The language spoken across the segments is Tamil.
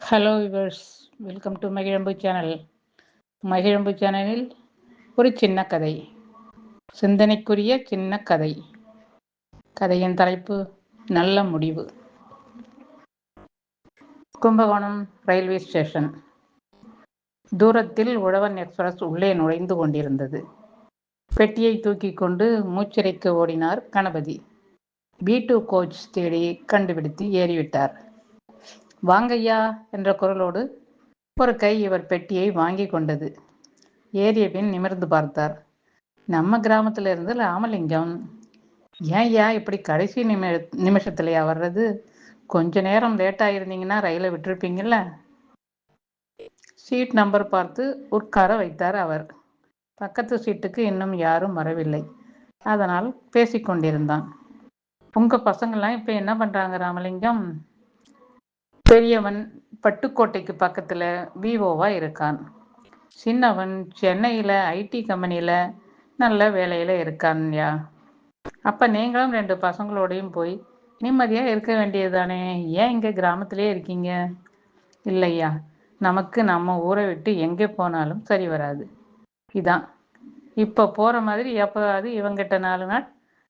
Hello viewers welcome to Magizhampu channel Magizhampu சேனலில் ஒரு சின்ன கதை. சிந்தனைக்குரிய சின்ன கதை. கதையின் தலைப்பு நல்ல முடிவு. Kumbakonam railway station. தூரத்தில் உழவன் எக்ஸ்பிரஸ் உள்ளே நுழைந்து கொண்டிருந்தது. பெட்டியை தூக்கி கொண்டு மூச்சிறைக்கு ஓடினார் கணபதி. பி டூ கோச் தேடி கண்டுபிடித்து ஏறிவிட்டார். வாங்கையா என்ற குரலோடு ஒரு கை இவர் பெட்டியை வாங்கி கொண்டது. ஏறிய பின் நிமிர்ந்து பார்த்தார். நம்ம கிராமத்துல இருந்து ராமலிங்கம். ஏன்யா இப்படி கடைசி நிமி நிமிஷத்துலையா வர்றது கொஞ்ச நேரம் லேட்டா இருந்தீங்கன்னா ரயிலை விட்டுருப்பீங்கல்ல? சீட் நம்பர் பார்த்து உட்கார வைத்தார் அவர். பக்கத்து சீட்டுக்கு இன்னும் யாரும் வரவில்லை. அதனால் பேசிக்கொண்டிருந்தான். உங்க பசங்கள்லாம் இப்ப என்ன பண்றாங்க ராமலிங்கம்? பெரியவன் பட்டுக்கோட்டைக்கு பக்கத்துல விஓவாக இருக்கான். சின்னவன் சென்னையில ஐடி கம்பெனியில நல்ல வேலையில இருக்கான்யா. அப்ப நீங்களும் ரெண்டு பசங்களோடையும் போய் நிம்மதியா இருக்க வேண்டியதுதானே? ஏன் இங்க கிராமத்திலே இருக்கீங்க? இல்லையா? நமக்கு நம்ம ஊரை விட்டு எங்கே போனாலும் சரி வராது. இதான். இப்ப போற மாதிரி எப்போதாவது இவங்கிட்ட நாலு நாள்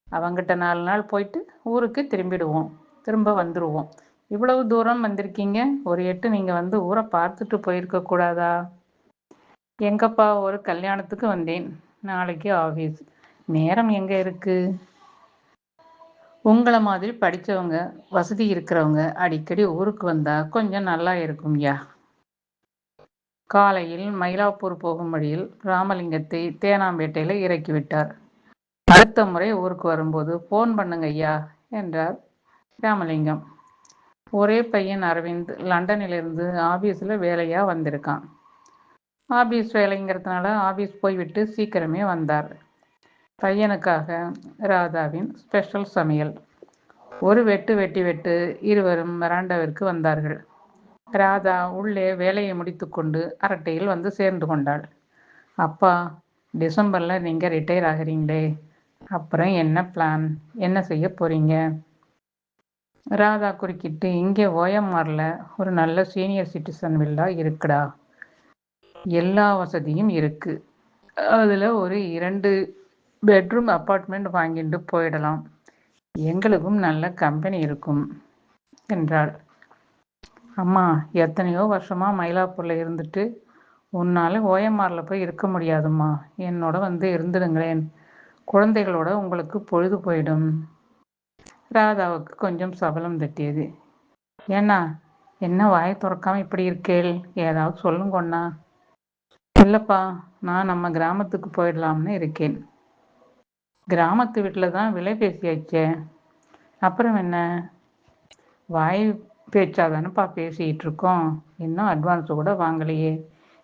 அவங்கிட்ட நாலு நாள் போயிட்டு ஊருக்கு திரும்பிடுவோம். திரும்ப வந்துடுவோம் இவ்வளவு தூரம் வந்திருக்கீங்க? ஒரு எட்டு நீங்க வந்து ஊரை பார்த்துட்டு போயிருக்க கூடாதா? எங்கப்பா ஒரு கல்யாணத்துக்கு வந்தேன். நாளைக்கு ஆஃபீஸ் நேரம் எங்க இருக்கு? உங்களை மாதிரி படிச்சவங்க வசதி இருக்கிறவங்க அடிக்கடி ஊருக்கு வந்தா கொஞ்சம் நல்லா இருக்கும் யா? காலையில் மயிலாப்பூர் போகும் வழியில் ராமலிங்கத்தை தேனாம்பேட்டையில இறக்கி விட்டார். அடுத்த முறை ஊருக்கு வரும்போது போன் பண்ணுங்க ஐயா என்றார் ராமலிங்கம். ஒரே பையன் அரவிந்த் லண்டனிலிருந்து ஆஃபீஸில் வேலையாக வந்திருக்கான். ஆபீஸ் வேலைங்கிறதுனால ஆபீஸ் போய்விட்டு சீக்கிரமே வந்தார். பையனுக்காக ராதாவின் ஸ்பெஷல் சமையல். ஒரு வெட்டு வெட்டி வெட்டு இருவரும் வராண்டாவிற்கு வந்தார்கள். ராதா உள்ளே வேலையை முடித்துக்கொண்டு அரட்டையில் வந்து சேர்ந்து கொண்டாள். அப்பா டிசம்பரில் நீங்கள் ரிட்டையர் ஆகிறீங்களே. அப்புறம் என்ன பிளான் என்ன செய்ய போகிறீங்க ராதா குறுக்கிட்டு இங்கே ஓஎம்ஆர்ல ஒரு நல்ல சீனியர் சிட்டிசன் வில்லா இருக்குடா. எல்லா வசதியும் இருக்கு. அதில் ஒரு இரண்டு பெட்ரூம் அப்பார்ட்மெண்ட் வாங்கிட்டு போயிடலாம். எங்களுக்கும் நல்ல கம்பெனி இருக்கும் என்றாள். அம்மா எத்தனையோ வருஷமா மயிலாப்பூரில் இருந்துட்டு உன்னால ஓஎம்ஆர்ல போய் இருக்க முடியாதும்மா. என்னோட வந்து இருந்துடுங்களேன். குழந்தைகளோட உங்களுக்கு பொழுது போயிடும். ராதாவுக்கு கொஞ்சம் சபலம் தட்டியது. ஏன்னா என்ன வாயை துறக்காம இப்படி இருக்கேள்? ஏதாவது சொல்லுங்கண்ணா இல்லப்பா நான் நம்ம கிராமத்துக்கு போயிடலாம்னு இருக்கேன். கிராமத்து வீட்டில் தான் விலை பேசியாச்சே? அப்புறம் என்ன? வாய் பேச்சாதானப்பா பேசிகிட்டு இருக்கோம் இன்னும் அட்வான்ஸ் கூட வாங்கலையே.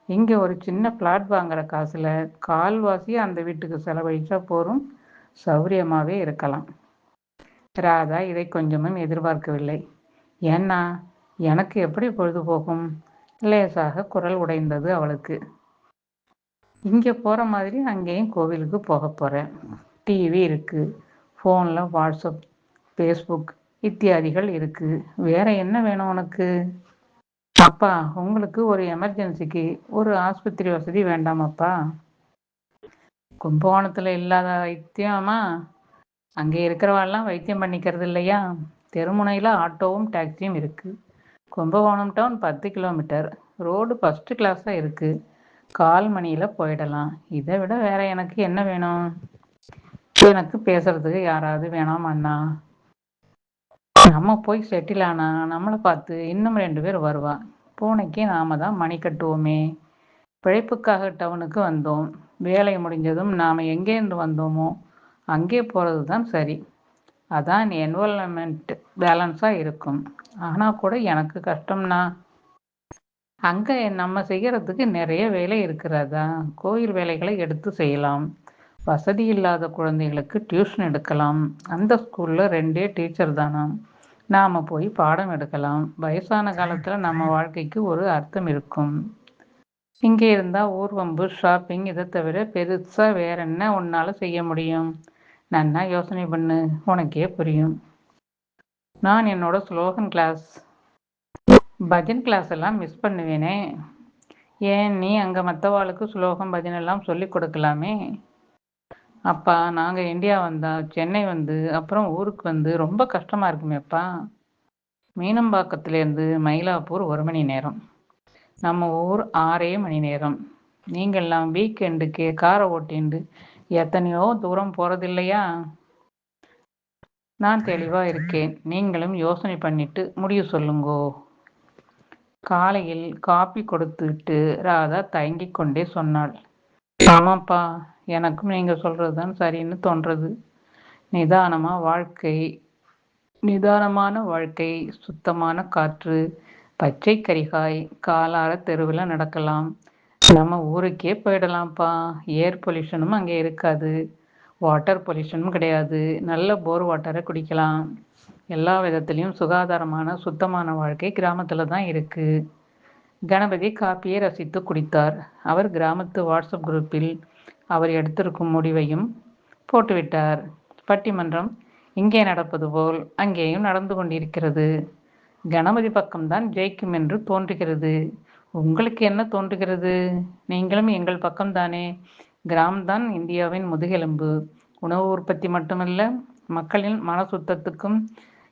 இங்கே ஒரு சின்ன பிளாட் வாங்குற காசில் கால்வாசி அந்த வீட்டுக்கு செலவழிச்சா போரும் சௌரியமாகவே இருக்கலாம். ராதா இதை கொஞ்சமும் எதிர்பார்க்கவில்லை. ஏன்னா எனக்கு எப்படி பொழுதுபோகும்? லேசாக குரல் உடைந்தது அவளுக்கு. இங்கே போகிற மாதிரி அங்கேயும் கோவிலுக்கு போக போகிறேன் டிவி இருக்குது ஃபோனில் வாட்ஸ்அப் ஃபேஸ்புக் இத்தியாதிகள் இருக்குது வேற என்ன வேணும் உனக்கு? அப்பா உங்களுக்கு ஒரு எமர்ஜென்சிக்கு ஒரு ஆஸ்பத்திரி வசதி வேண்டாமாப்பா? கும்பகோணத்தில் இல்லாத வைத்தியமா? அங்கே இருக்கிறவாள்லாம் வைத்தியம் பண்ணிக்கிறது இல்லையா? தெருமுனையில் ஆட்டோவும் டாக்ஸியும் இருக்குது கும்பகோணம் டவுன் பத்து கிலோமீட்டர். ரோடு ஃபஸ்ட்டு கிளாஸாக இருக்குது கால் மணியில் போயிடலாம். இதை விட வேற எனக்கு என்ன வேணும்? எனக்கு பேசுறதுக்கு யாராவது வேணாம் அண்ணா? நம்ம போய் செட்டில் ஆனா நம்மளை பார்த்து இன்னும் ரெண்டு பேர் வருவா. பூனைக்கு நாம தான் மணி கட்டுவோமே. பிழைப்புக்காக டவுனுக்கு வந்தோம். வேலை முடிஞ்சதும் நாம் எங்கேருந்து வந்தோமோ? அங்கே போகிறது தான் சரி. அதான் என்வரன்மெண்ட் பேலன்ஸாக இருக்கும். ஆனால் கூட எனக்கு கஷ்டம்னா அங்கே நம்ம செய்கிறதுக்கு நிறைய வேலை இருக்கிறதா? கோயில் வேலைகளை எடுத்து செய்யலாம். வசதி இல்லாத குழந்தைகளுக்கு டியூஷன் எடுக்கலாம். அந்த ஸ்கூலில் ரெண்டே டீச்சர் தானாம் நாம் போய் பாடம் எடுக்கலாம். வயசான காலத்தில் நம்ம வாழ்க்கைக்கு ஒரு அர்த்தம் இருக்கும். இங்கே இருந்தால் ஊர்வம்பு ஷாப்பிங் இதை தவிர பெருசாக வேற என்ன உன்னால் செய்ய முடியும்? நன்னா யோசனை பண்ணு உனக்கே புரியும். நான் என்னோட ஸ்லோகன் கிளாஸ் பஜன் கிளாஸ் எல்லாம் மிஸ் பண்ணுவேனே. ஏன் நீ அங்கே மற்றவாளுக்கு ஸ்லோகம் பஜன் எல்லாம் சொல்லி கொடுக்கலாமே? அப்பா நாங்கள் இந்தியா வந்தா சென்னை வந்து அப்புறம் ஊருக்கு வந்து ரொம்ப கஷ்டமாக இருக்குமேப்பா. மீனம்பாக்கத்துலேருந்து மயிலாப்பூர் ஒரு மணி நேரம். நம்ம ஊர் ஆறே மணி நேரம். நீங்கள்லாம் வீக்கெண்டுக்கு காரை ஓட்டிண்டு எத்தனையோ தூரம் போகிறதில்லையா நான் தெளிவாக இருக்கேன். நீங்களும் யோசனை பண்ணிட்டு முடிவு சொல்லுங்கோ. காலையில் காப்பி கொடுத்துட்டு ராதா தயங்கிக் கொண்டே சொன்னாள். ஆமாப்பா எனக்கும் நீங்கள் சொல்கிறது தான் சரின்னு தோன்றது. நிதானமாக வாழ்க்கை நிதானமான வாழ்க்கை சுத்தமான காற்று பச்சை கரிகாய் காலார தெருவில் நடக்கலாம். நம்ம ஊருக்கே போயிடலாம்ப்பா. ஏர் பொல்யூஷனும் அங்கே இருக்காது. வாட்டர் பொல்யூஷனும் கிடையாது. நல்ல போர் வாட்டரை குடிக்கலாம். எல்லா விதத்துலேயும் சுகாதாரமான சுத்தமான வாழ்க்கை கிராமத்தில் தான் இருக்குது கணபதி காப்பியை ரசித்து குடித்தார். அவர் கிராமத்து வாட்ஸ்அப் குரூப்பில் அவர் எடுத்திருக்கும் முடிவையும் போட்டுவிட்டார். பட்டிமன்றம் இங்கே நடப்பது போல் அங்கேயும் நடந்து கொண்டிருக்கிறது. கணபதி பக்கம்தான் ஜெயிக்கும் என்று தோன்றுகிறது. உங்களுக்கு என்ன தோன்றுகிறது? நீங்களும் எங்கள் பக்கம்தானே. கிராமம்தான் இந்தியாவின் முதுகெலும்பு. உணவு உற்பத்தி மட்டுமல்ல மக்களின் மன சுத்தத்துக்கும்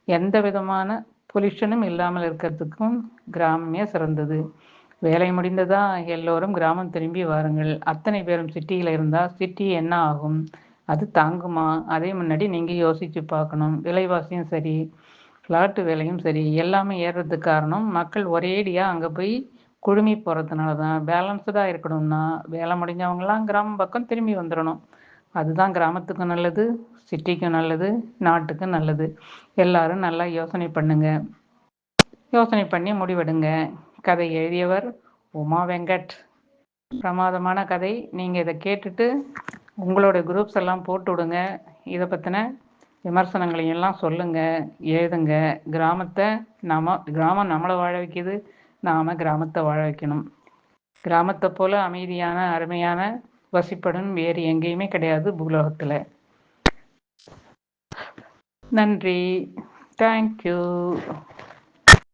எந்த விதமான பொல்யூஷனும் இல்லாமல் இருக்கிறதுக்கும் கிராமமே சிறந்தது. வேலை முடிந்ததா? எல்லோரும் கிராமம் திரும்பி வாருங்கள். அத்தனை பேரும் சிட்டியில் இருந்தால் சிட்டி என்ன ஆகும்? அது தாங்குமா? அதே முன்னாடி நீங்கள் யோசித்து பார்க்கணும். விலைவாசியும் சரி. ஃப்ளாட்டு வேலையும் சரி எல்லாமே ஏறுறதுக்கு காரணம் மக்கள் ஒரேடியாக அங்கே போய் குழுமி போகிறதுனால தான் பேலன்ஸ்டாக இருக்கணும்னா வேலை முடிஞ்சவங்களாம் கிராமம் பக்கம் திரும்பி வந்துடணும் அதுதான் கிராமத்துக்கும் நல்லது சிட்டிக்கும் நல்லது நாட்டுக்கும் நல்லது. எல்லாரும் நல்லா யோசனை பண்ணுங்க. யோசனை பண்ணி முடிவெடுங்க. கதை எழுதியவர் உமா வெங்கட். பிரமாதமான கதை. நீங்கள் இதை கேட்டுட்டு உங்களோட குரூப்ஸ் எல்லாம் போட்டு விடுங்க. இதை பற்றின விமர்சனங்களையும் எல்லாம் சொல்லுங்க எழுதுங்க. கிராமத்தை நாம கிராமம் நம்மளை வாழ வைக்கிது நாம கிராமத்தை வாழ வைக்கணும். கிராமத்தை போல அமைதியான அருமையான வசிப்படும் வேறு எங்கேயுமே கிடையாது பூலோகத்துல. நன்றி. தேங்க்யூ